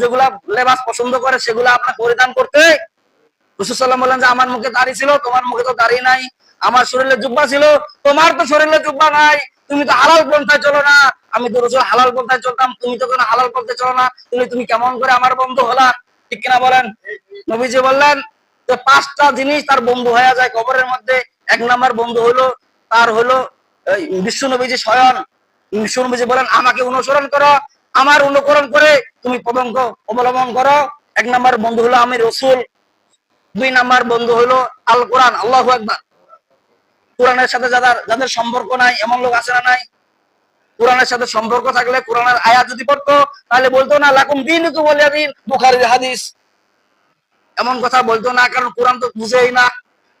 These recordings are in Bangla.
যেগুলা লেবাস পছন্দ করে, সেগুলো আপনার পরিধান করতে। বললেন যে, আমার মুখে ছিল, তোমার মুখে তো নাই। আমার শরীরে জুব্বা ছিল, তোমার তো শরীরে জুব্বা নাই। তুমি তো হালাল পন্থায় চলো না। আমি তো রসুল হালাল পন্থায় চলতাম, তুমি তো কোনো হালাল পন্থায় চলো না। তুমি তুমি কেমন করে আমার বন্ধু হলা? ঠিক কিনা বলেন? নবীজি বললেন যে, পাঁচটা জিনিস তার বন্ধু হয়ে যায় কবরের মধ্যে। এক নাম্বার বন্ধু হলো, তার হলো বিশ্ব নবীজি স্বয়ং। বিশ্ব নবীজি বলেন, আমাকে অনুসরণ করো আমার অনুকরণ করে তুমি পদঙ্ক অবলম্বন করো। এক নাম্বার বন্ধু হলো আমি রসুল। দুই নাম্বার বন্ধু হলো আল কোরআন, আল্লাহ একবার কোরআনের সাথে যাদের যাদের সম্পর্ক নাই, এমন লোক আছে না নাই? কোরআনের সাথে সম্পর্ক থাকলে কোরআনের আয়াত যদি পড়তো, তাহলে বলতো না, লাকুম দিন তো বলিয়া দিন বুখারির হাদিস। এমন কথা বলতো না, কারণ কোরআন তো বুঝেই না।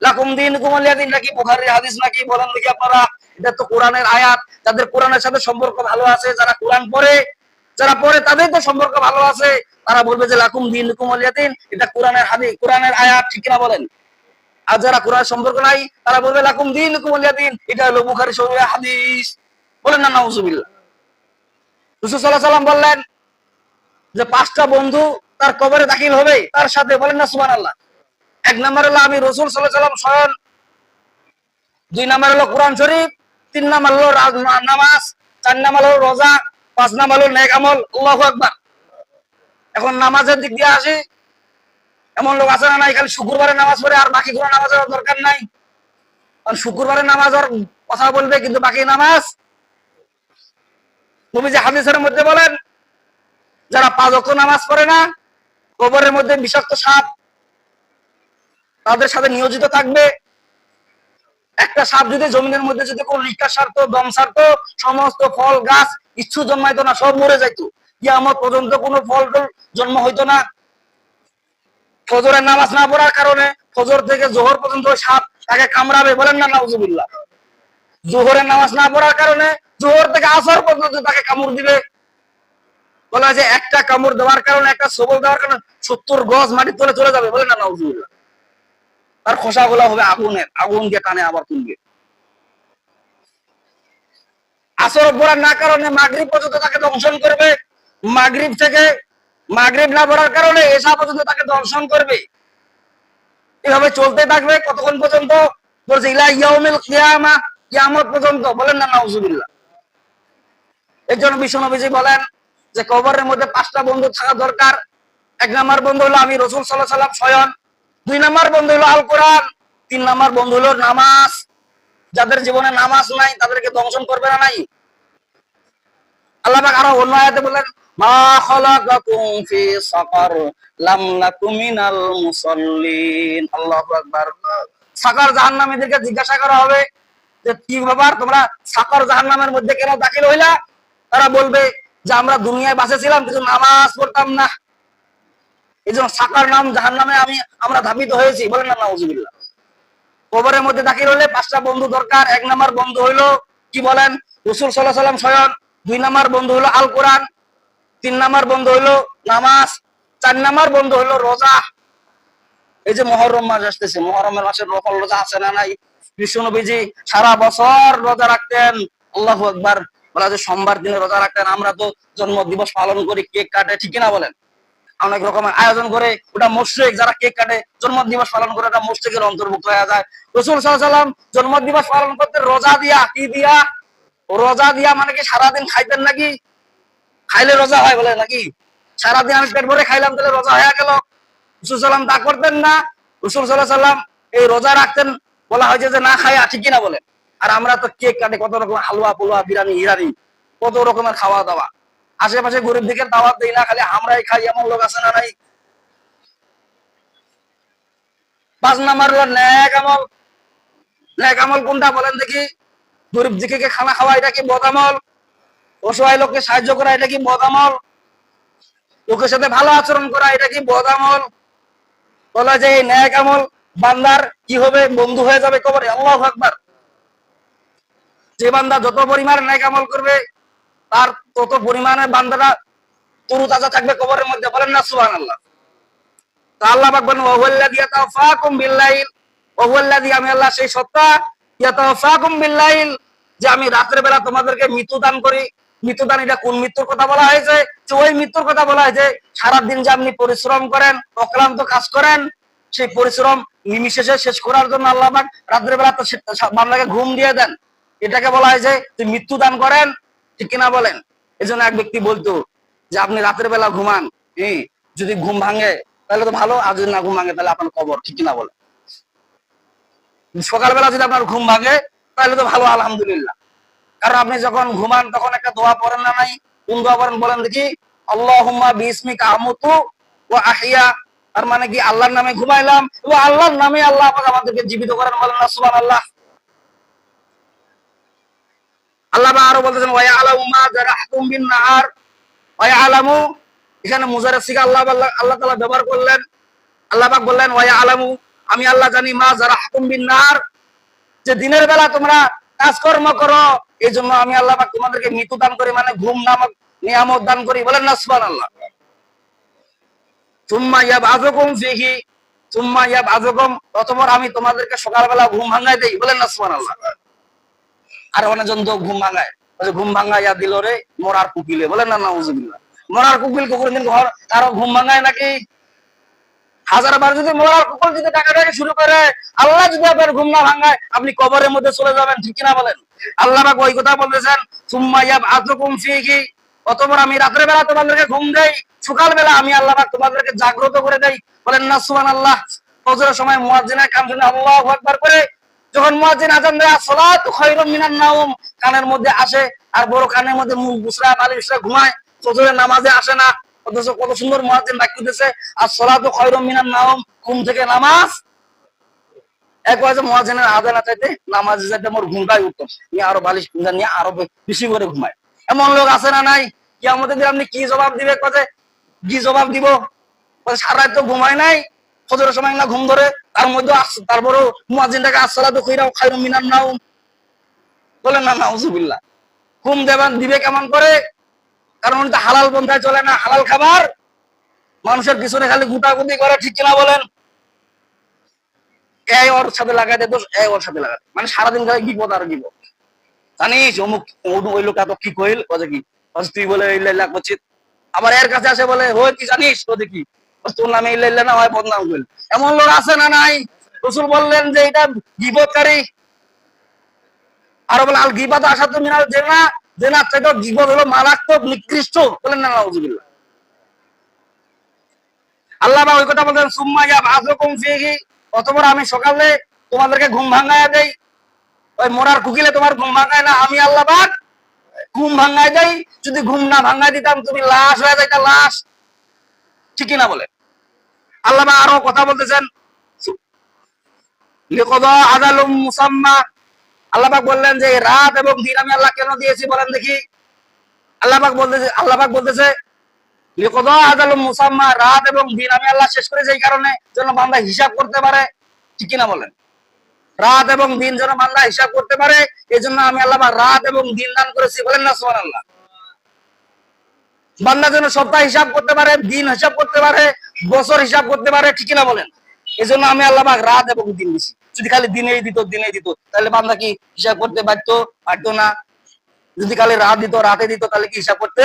লাকুম দিন কুমলিয়া দিন নাকি বুখারির হাদিস নাকি? বলেন নাকি আপনারা। এটা তো কোরআনের আয়াত। যাদের কোরআনের সাথে সম্পর্ক ভালো আছে, যারা কোরআন পড়ে যারা পড়ে তাদের তো সম্পর্ক ভালো আছে, তারা বলবে যে লাকুম দিন কুমলিয়া দিন এটা কোরআনের হাদিস, কোরআনের আয়াত, ঠিক না বলেন? আর যারা কোরআন সম্পর্ক নাই, তারা বলবে লাকুম দিন কুমলিয়া দিন এটা হলো বুখারি হাদিস। বলেন না, নাউজুবিল্লাহ। রসুল সাল্লাহ সাল্লাম বললেন যে পাঁচটা বন্ধু তার কবরে দাখিল হবে, তার সাথে বলেন না সুবান আল্লাহ এক নম্বর হলো আমি রসুল সাল্লাহ সাল্লাম স্বয়ং। দুই নম্বর হলো কোরআন শরীফ, তিন নম্বর হলো নামাজ, চার নম্বর হলো রোজা পাঁচ নম্বর হলো নেক আমল, আল্লাহ আকবার। এখন নামাজের দিক দিয়ে আসি, এমন লোক আছে না খালি শুক্রবারে নামাজ পড়ে আর বাকি কোনো নামাজের দরকার নাই। কারণ শুক্রবারে নামাজের কথা বলবে, কিন্তু বাকি নামাজ তুমি যে হাদিসের মধ্যে বলেন, যারা পাঁচ অক্ট নামাজ পড়ে না, কবরের মধ্যে বিষাক্ত সাপ, তাদের সাথে নিয়োজিত থাকবে। একটা সাপ যদি জমিনের মধ্যে যদি কোন লিকা সারতো, দম সারতো, সমস্ত ফল, গাছ ইচ্ছু জন্মাইতো না, সব মরে যাইতো। আমার পর্যন্ত কোনো ফল টল জন্ম হইতো না। ফজরের নামাজ না পড়ার কারণে ফজর থেকে জোহর পর্যন্ত সাপ তাকে কামড়াবে, বলেন না, নাউজুবিল্লাহ। জোহরের নামাজ না পড়ার কারণে জোহর থেকে আসর পর্যন্ত তাকে কামড় দিবে। বলা যে একটা কামড় দেওয়ার কারণে, একটা সবল দেওয়ার কারণে সত্তর গজ মাটির তলে চলে যাবে, বলেন না, নাউজুবিল্লাহ। তার খোসা গুলা হবে আগুনের আগুন দিয়ে টানে আবার তুলবে। আসর পড়ার না কারণে মাগরিব পর্যন্ত তাকে দংশন করবে। মাগরিব থেকে মাগরিব না পড়ার কারণে এসা পর্যন্ত তাকে দংশন করবে। এভাবে চলতে থাকবে কতক্ষণ পর্যন্ত? বলছে, ইলা ইয়াউমিল কিয়ামা কিয়ামত পর্যন্ত। বলেন না, নাউজুবিল্লাহ। এর জন্য বিশ্বনবীজি বলেন যে, কবরের মধ্যে পাঁচটা বন্ধু থাকা দরকার। এক নাম্বার বন্ধু হলো আমি, রসুল সাল্লাহ সাল্লাম স্বয়ং। দুই নাম্বার বন্ধু হলো আল কোরআন তিন নাম্বার বন্ধু হলো নামাজ। যাদের জীবনে নামাজ নাই, তাদেরকে দংশন করবে না নাই? আল্লাহ আরও অন্য আয়াতে বলেন মা খালাকাকুম ফি সাকার, লাম নাকুম মিনাল মুসাল্লিন। আল্লাহু আকবার। সাকার জাহান্নামীদেরকে জিজ্ঞাসা করা হবে যে, কি ব্যাপার? তোমরা সাকার জাহান্নামের মধ্যে কেন দাখিল হইলা? তারা বলবে যে, আমরা দুনিয়ায় বাসে ছিলাম, কিন্তু নামাজ পড়তাম না। এই জন্য সাকার নাম জাহান নামে আমি, আমরা ধাবিত হয়েছি। বলেন না, নাউজুবিল্লাহ। কবরের মধ্যে দাখিল হলে পাঁচটা বন্ধু দরকার। এক নাম্বার বন্ধু হইল, কি বলেন? রসুল সাল্লাহ সাল্লাম স্বয়ং। দুই নাম্বার বন্ধু হলো আল কোরআন তিন নাম্বার বন্ধু হইল নামাজ। চার নাম্বার বন্ধু হইল রোজা। এই যে মহরম মাস আসতেছে, মহরমের মাসের রকম রোজা আছে না নাই? কৃষ্ণ নবীজি সারা বছর রোজা রাখতেন। আল্লাহ একবার বলা যে সোমবার দিনে রোজা রাখতেন। আমরা তো জন্ম দিবস পালন করি, কেক কাটে, ঠিক না বলেন? অনেক রকমের আয়োজন করে। ওটা মুশ্রিক যারা কেক কাটে জন্ম দিবস পালন করে, ওটা মুশ্রিকের অন্তর্ভুক্ত হয়ে যায়। রসুল সাল্লাম জন্ম দিবস পালন করতে রোজা দিয়া কি দিয়া? রোজা দিয়া মানে কি সারাদিন খাইতেন নাকি? খাইলে রোজা হয় বলে নাকি? সারাদিন আমি পেট ভরে খাইলাম, তাহলে রোজা হয়ে গেল। রসুল সাল্লাম তা করতেন না। রসুল সাল্লাহ সাল্লাম এই রোজা রাখতেন, বলা হয়েছে যে না খাইয়া ঠিকই না বলে। আর আমরা তো কেক কাটে, কত রকম হালুয়া পুলুয়া বিরিয়ানি হিরানি কত রকমের খাওয়া দাওয়া আশেপাশে গরিব দিকে দাওয়াত দেই না, খালি আমরাই খাই, এমন লোক আছে না নাই? পাঁচ নাম্বার হলো ন্যাক আমল। ন্যাক আমল কোনটা বলেন দেখি? গরিব দিকে খানা খাওয়া, এটা কি বদামল অসহায় লোককে সাহায্য করা, এটা কি বদামল লোকের সাথে ভালো আচরণ করা, এটা কি বদামল বলা যায় এই ন্যাক আমল বান্দার কি হবে? বন্ধু হয়ে যাবে কবরে, আল্লাহ আকবার। যে বান্দা যত পরিমাণে ন্যাক আমল করবে, তার তত পরিমাণে বান্দারা তরু তাজা থাকবে কবরের মধ্যে বলেন না সুহান আল্লাহ তা আল্লাহ বলেন ওয়াহুল্লাযী ইয়াতাওয়াফাকুম বিল্লাইল। ওয়াহুল্লাযী আমি আল্লাহ সেই সত্তা ইয়াতাওয়াফাকুম বিল্লাইল, যে আমি রাতের বেলা তোমাদেরকে মৃত্যু দান করি। মৃত্যুদান এটা কোন মৃত্যুর কথা বলা হয়েছে? যে ওই মৃত্যুর কথা বলা হয়েছে, সারাদিন যে আপনি পরিশ্রম করেন, অক্লান্ত কাজ করেন, সেই পরিশ্রম নিমিশেষে শেষ করার জন্য আল্লাহ পাক রাত্রের বেলা তো বান্দাকে ঘুম দিয়ে দেন। এটাকে বলা হয়েছে যে মৃত্যু দান করেন, ঠিক কিনা বলেন? এই জন্য এক ব্যক্তি বলতো যে, আপনি রাতের বেলা ঘুমান হ্যাঁ? যদি ঘুম ভাঙে, তাহলে তো ভালো, আর যদি না ঘুম ভাঙে, তাহলে আপনার কবর ঠিক কিনা বলেন সকালবেলা যদি আপনার ঘুম ভাঙে, তাহলে তো ভালো, আলহামদুলিল্লাহ। কারণ আপনি যখন ঘুমান, তখন একটা দোয়া পড়েন না নাই? কোন দোয়া পড়েন? বলেন দেখি, আল্লাহুম্মা বিসমিকা আমুতু ও আহিয়া আর মানে কি, আল্লাহর নামে ঘুমাইলাম? এবং আল্লাহর নামে আল্লাহ আমাদেরকে জীবিত করেন বলেন না, সুবহানাল্লাহ। আল্লাহ পাক আরও বলতেছেন ওয়া ইয়ালামু মা জারাহতুম বিন নাহার। ওয়া ইয়ালামু এখানে মুজারের সিগা আল্লাহ আল্লাহ আল্লাহ তাআলা ব্যবহার করলেন। আল্লাহ পাক বললেন ওয়া ইয়ালামু আমি আল্লাহ জানি, মা জারাহতুম বিন নাহার। যে দিনের বেলা তোমরা কাজকর্ম করো এই জন্য আমি আল্লাহ পাক তোমাদেরকে মৃত্যু দান করি মানে ঘুম নামক নিয়ামত দান করি। বলেন না, সুবহানাল্লাহ। সুম্মা ইয়াবআযুকুম ফিহি। সুম্মা ইয়াবআযুকুম অতঃপর আমি তোমাদেরকে সকালবেলা ঘুম ভাঙাই দেই। বলেন না, সুবহানাল্লাহ। আর অনেকজন তো ঘুম ভাঙায় ঘুম ভাঙাইয়া দিল রে, মরার কুকিলে বলেন না নাউজুবিল্লাহ মরার কুকিল কুকুর দিন ঘর, কারও ঘুম ভাঙায় নাকি? হাজার বার যদি মরার কুকুর যদি টাকাটাকে শুরু করে, আল্লাহ যদি আপনার ঘুম না ভাঙায়, আপনি কবরের মধ্যে চলে যাবেন, ঠিক কিনা বলেন? আল্লাহ পাক ওই কথা বলতেছেন, সুম্মা ইয়াবআযুকুম ফিহি অতঃপর আমি রাতের বেলা তোমাদেরকে ঘুম দেই সকাল বেলা আমি আল্লাহ পাক তোমাদেরকে জাগ্রত করে দেই। বলেন না, সুবহানাল্লাহ, ফজরের সময় মুয়াজ্জিনের কাম শুনে আল্লাহু আকবার করে যখন মুয়াজ্জিন আজান দেয়, সালাতু খায়রুম মিনান নাওম, কানের মধ্যে আসে, আর বড় কানের মধ্যে মুখ বুসরা বালিশরা ঘুমায়, ফজরের নামাজে আসে না। অথচ কত সুন্দর মুয়াজ্জিন ডাক দিতেছে আর সালাতু খায়রুম মিনান নাওম, ঘুম থেকে নামাজ। একবার যে মহাজনের আদান চাইতে নামাজে যাইতে আমার ঘুমটাই উঠতো নিয়ে আরও বালিশ নিয়ে আরও বেশি করে ঘুমায়। এমন লোক আছে না নাই? কি আমাদের আপনি কি জবাব দিবে কথা কি জবাব দিব? সারা তো ঘুমায় নাই। ফজরের সময় না ঘুম ধরে, তার মধ্যে তারপরও মুয়াজ্জিনটাকে আসসালা তো কইরাও খাইরুম মিনান নাও বলেন না, নাউজুবিল্লাহ। ঘুম দেবেন দিবে কেমন করে? কারণ উনি তো হালাল পন্থায় চলে না, হালাল খাবার। মানুষের পিছনে খালি গুটাগুটি করে, ঠিক কিনা বলেন? এই ওর সাথে লাগাইতে দোষ এই ওর সাথে লাগাতে মানে সারাদিন খালি বিপদ আর বিপদ জানিস, অমুক ওই লোক এত কি কইল বলে কি? তুই বলে করছিস আবার এর কাছে আসে বলে, হই, তুই জানিস? তো দেখি তোর নামে ইল্লা না হয় বদনাম এমন লোক আছে না নাই? রসুল বললেন যে, এটা আরও বলে, আল গিবাদ আসা হলো মারাত্মক, নিকৃষ্ট। বলেন না, নাউজুবিল্লাহ। আল্লাহ বা ওই কথা বলতেন, সুম্মা অতঃপর আমি সকালে তোমাদেরকে ঘুম ভাঙায় দেই। ওই মোরার কুকিলে তোমার ঘুম ভাঙায় না, আমি আল্লাহ পাক ঘুম ভাঙায় দেই। যদি ঘুম না ভাঙায় দিতাম, তুমি লাশ হয়ে যাইতা, লাশ। ঠিকই না বলে। আল্লাহ আরও কথা বলতেছেন। আল্লাহ পাক বললেন যে, রাত এবং দিন আমি আল্লাহ কেন দিয়েছি বলেন দেখি। আল্লাহ পাক বলতেছে, আল্লাহ পাক বলতেছে মুসাম্মা, রাত এবং দিন আমি আল্লাহ শেষ করেছি এই কারণে যেন বান্দা হিসাব করতে পারে। ঠিক কিনা বলেন? রাত এবং দিন যেন বান্দা হিসাব করতে পারে এই জন্য আমি আল্লাহ রাত এবং দিন দান করেছি বলেন না সুবহানাল্লাহ। বান্দা যেন সপ্তাহ হিসাব করতে পারে, দিন হিসাব করতে পারে বছর হিসাব করতে পারে, ঠিক কিনা বলেন? এই জন্য আমি আল্লাহ পাক রাত এবং দিন দিছি। যদি খালি দিনেই দিত দিনেই দিত, তাহলে বান্দা কি হিসাব করতে পারতো? পারতো না। যদি খালি রাত দিত, রাতে দিত, তাহলে কি হিসাব করতে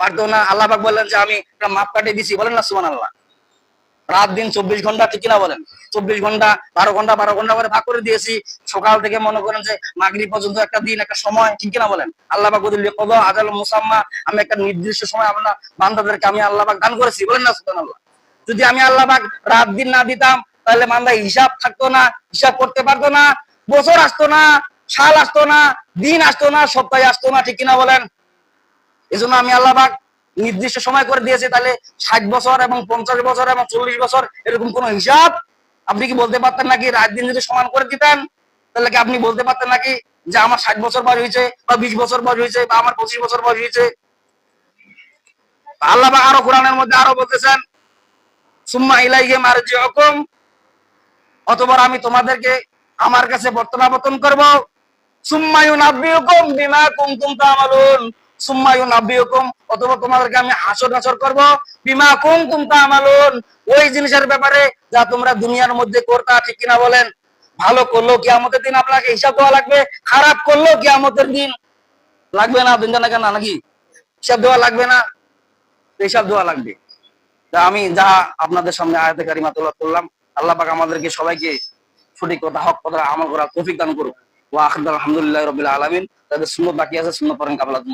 পারতো না? আল্লাহ পাক বললেন যে, আমি মাপ কাটিয়ে দিছি। বলেন না, সুবহানাল্লাহ। রাত, দিন চব্বিশ ঘণ্টা, ঠিক কিনা বলেন? চব্বিশ ঘণ্টা, বারো ঘণ্টা বারো ঘণ্টা করে ভাগ করে দিয়েছি। সকাল থেকে মনে করেন যে, মাগরিব পর্যন্ত একটা দিন, একটা সময়, ঠিক কিনা বলেন? আল্লাহ পাক মুসাম্মা। আমি একটা নির্দিষ্ট সময় আমরা বান্দাদেরকে আমি আল্লাহ দান করেছি। বলেন না, সুবহানাল্লাহ। যদি আমি আল্লাহ রাত দিন না দিতাম, তাহলে বান্দা হিসাব থাকতো না, হিসাব করতে পারতো না, বছর আসতো না, সাল আসতো না, দিন আসতো না, সপ্তাহে আসতো না, ঠিক কিনা বলেন? এজন্য আমি আল্লাহ নির্দিষ্ট সময় করে দিয়েছি, তাহলে ষাট বছর এবং পঞ্চাশ বছর এবং চল্লিশ বছর এরকম কোন হিসাব আপনি কি বলতে পারতেন নাকি? রাত দিন যদি সমান করে দিতেন, তাহলে কি আপনি বলতে পারতেন নাকি যে আমার ষাট বছর বয়স হয়েছে বা বিশ বছর বয়স হয়েছে বা আমার পঁচিশ বছর বয়স হয়েছে? আল্লাহ আরও কোরআনের মধ্যে আরও বলতেছেন সুম্মা ইলাইহি মারজিউকুম। অতবার আমি তোমাদেরকে আমার কাছে প্রত্যাবর্তন করব। সুম্মা ইউনাব্বিউকুম বিমা কুনতুম তা'মালুন। সুম্মা ইউনাব্বিউকুম অথবা তোমাদেরকে আমি হাসর নাসর করব। বিমা কুনতুম তা'মালুন, ওই জিনিসের ব্যাপারে যা তোমরা দুনিয়ার মধ্যে করতা, ঠিক কিনা বলেন? ভালো করল কিয়ামতের দিন আপনাকে হিসাব দেওয়া লাগবে, খারাপ করল কিয়ামতের দিন। লাগবে না, দিন জানা কেন নাকি? হিসাব দেওয়া লাগবে না, হিসাব দেওয়া লাগবে। তা আমি যা আপনাদের সামনে আয়াতে কারিমা তোলা করলাম, আল্লাহ পাক আমাদেরকে সবাইকে সঠিক কথা হক কথা আমল করার তৌফিক দান করুক। ওয়া আখদাল আলহামদুলিল্লাহ রাব্বিল আলামিন। তাদের সুন্নত বাকি আছে, সুন্নত পড়েন কাবলাতুম